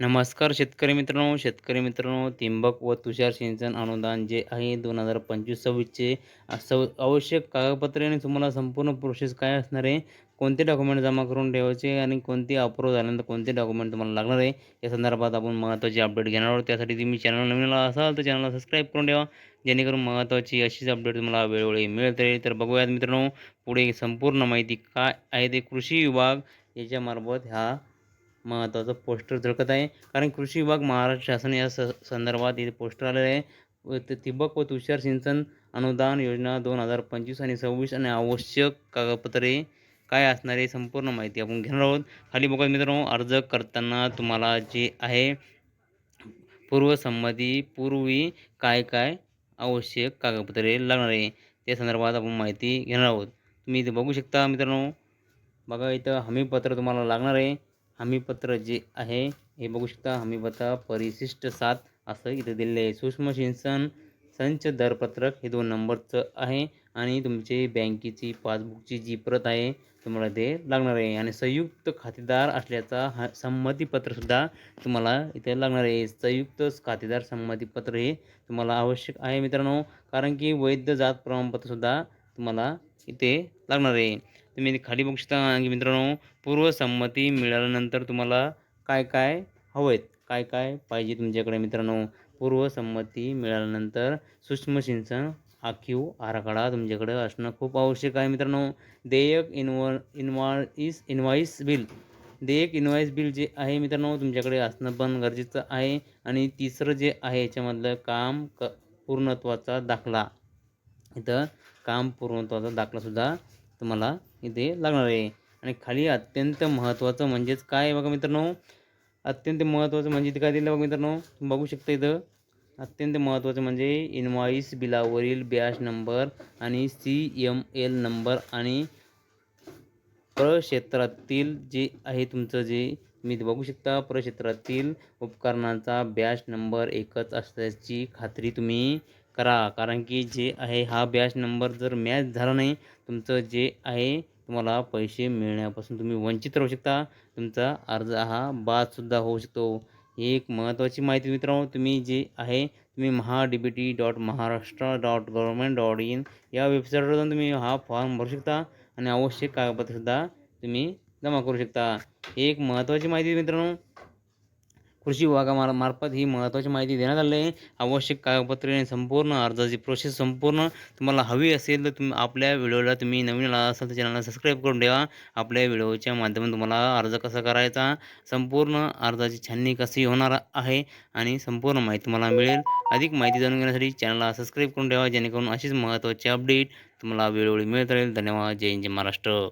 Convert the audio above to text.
नमस्कार शेतकरी मित्रांनो शेतकरी मित्रांनो तिंबक व तुषार सिंचन अनुदान जे आहे दोन हजार पंचवीस सव्वीसचे सव आवश्यक कागदपत्रे आणि तुम्हाला संपूर्ण प्रोसेस काय असणार आहे कोणते डॉक्युमेंट जमा करून ठेवायचे आणि कोणते अप्रूव्ह झाल्यानंतर कोणते डॉक्युमेंट तुम्हाला लागणार आहे या संदर्भात आपण महत्त्वाची अपडेट घेणार आहोत. त्यासाठी तुम्ही चॅनल नवीन असाल तर चॅनलला सबस्क्राईब करून ठेवा जेणेकरून महत्त्वाची अशीच अपडेट तुम्हाला वेळोवेळी मिळत राहील. तर बघूयात मित्रांनो पुढे संपूर्ण माहिती काय आहे ते कृषी विभाग याच्यामार्फत ह्या महत्त्वाचं पोस्टर झळकत आहे. कारण कृषी विभाग महाराष्ट्र शासन या स संदर्भात इथे पोस्टर आलेलं आहे. व ते ठिबक व तुषार सिंचन अनुदान योजना दोन हजार पंचवीस आणि सव्वीस आणि आवश्यक कागदपत्रे काय असणार आहे संपूर्ण माहिती आपण घेणार आहोत. खाली बघा मित्रांनो अर्ज करताना तुम्हाला जे आहे पूर्वसंमती पूर्वी काय काय आवश्यक कागदपत्रे लागणार आहे त्या संदर्भात आपण माहिती घेणार आहोत. तुम्ही इथे बघू शकता मित्रांनो. बघा इथं हमीपत्र तुम्हाला लागणार आहे. हमीपत्र जे आहे हे बघू शकता. हमीपत्र परिशिष्ट सात असं इथं दिलेलं आहे. सूक्ष्म सिंचन संच दरपत्रक हे दोन नंबरचं आहे आणि तुमचे बँकेची पासबुकची जी प्रत आहे तुम्हाला ते लागणार आहे. आणि संयुक्त खातेदार असल्याचा हा संमतीपत्रसुद्धा तुम्हाला इथे लागणार आहे. संयुक्त खातेदार संमतीपत्र हे तुम्हाला आवश्यक आहे मित्रांनो. कारण की वैध जात प्रमाणपत्रसुद्धा तुम्हाला इथे लागणार आहे. तुम्ही इथे खाली बघू शकता आणि मित्रांनो पूर्वसंमती मिळाल्यानंतर तुम्हाला काय काय हवं आहेत काय काय पाहिजे तुमच्याकडे मित्रांनो? पूर्वसंमती मिळाल्यानंतर सूक्ष्म सिंचन आखीव आराखडा तुमच्याकडे असणं खूप आवश्यक आहे मित्रांनो. देयक इन्व इन्व्हॉइस इनवाईस बिल. देयक इनवाईस बिल जे आहे मित्रांनो तुमच्याकडे असणं पण गरजेचं आहे. आणि तिसरं जे आहे याच्यामधलं काम क पूर्णत्वाचा दाखला. इथं काम पूर्णत्वाचा दाखलासुद्धा तुम्हाला इथे लागणार आहे. आणि खाली अत्यंत महत्त्वाचं म्हणजेच काय बघा मित्रांनो? अत्यंत महत्त्वाचं म्हणजे इथे काय दिलं बघा मित्रांनो? तुम्ही बघू शकता इथं. अत्यंत महत्त्वाचं म्हणजे इनव्हॉइस बिलावरील बॅश नंबर आणि सी एम एल नंबर आणि प्रक्षेत्रातील जे आहे तुमचं जे मी बघू शकता प्रक्षेत्रातील उपकरणांचा बॅश नंबर एकच असल्याची खात्री तुम्ही करा. कारण की जे आहे हा बॅच नंबर जर मॅच झाला नाही तुमचं जे आहे तुम्हाला पैसे मिळण्यापासून तुम्ही वंचित राहू शकता. तुमचा अर्ज हा बादसुद्धा होऊ शकतो. ही एक महत्त्वाची माहिती मित्रांनो तुम्ही जे आहे तुम्ही Maha D B T dot Maharashtra dot government dot in या वेबसाईटवर जाऊन तुम्ही हा फॉर्म भरू शकता आणि आवश्यक कागदपत्रसुद्धा तुम्ही जमा करू शकता. ही एक महत्त्वाची माहिती मित्रांनो. कृषी विभागामार्फत मार्फत ही महत्त्वाची माहिती देण्यात आली आहे. आवश्यक कागदपत्रे आणि संपूर्ण अर्जाची प्रोसेस संपूर्ण तुम्हाला हवी असेल तर तुम्ही आपल्या व्हिडिओला तुम्ही नवीन आला असाल तर चॅनलला सबस्क्राईब करून ठेवा. आपल्या व्हिडिओच्या माध्यमातून तुम्हाला अर्ज कसा करायचा संपूर्ण अर्जाची छाननी कशी होणार आहे आणि संपूर्ण माहिती तुम्हाला मिळेल. अधिक माहिती जाणून घेण्यासाठी चॅनलला सबस्क्राईब करून ठेवा जेणेकरून अशीच महत्त्वाची अपडेट तुम्हाला वेळोवेळी मिळत राहील. धन्यवाद. जय हिंद जय महाराष्ट्र.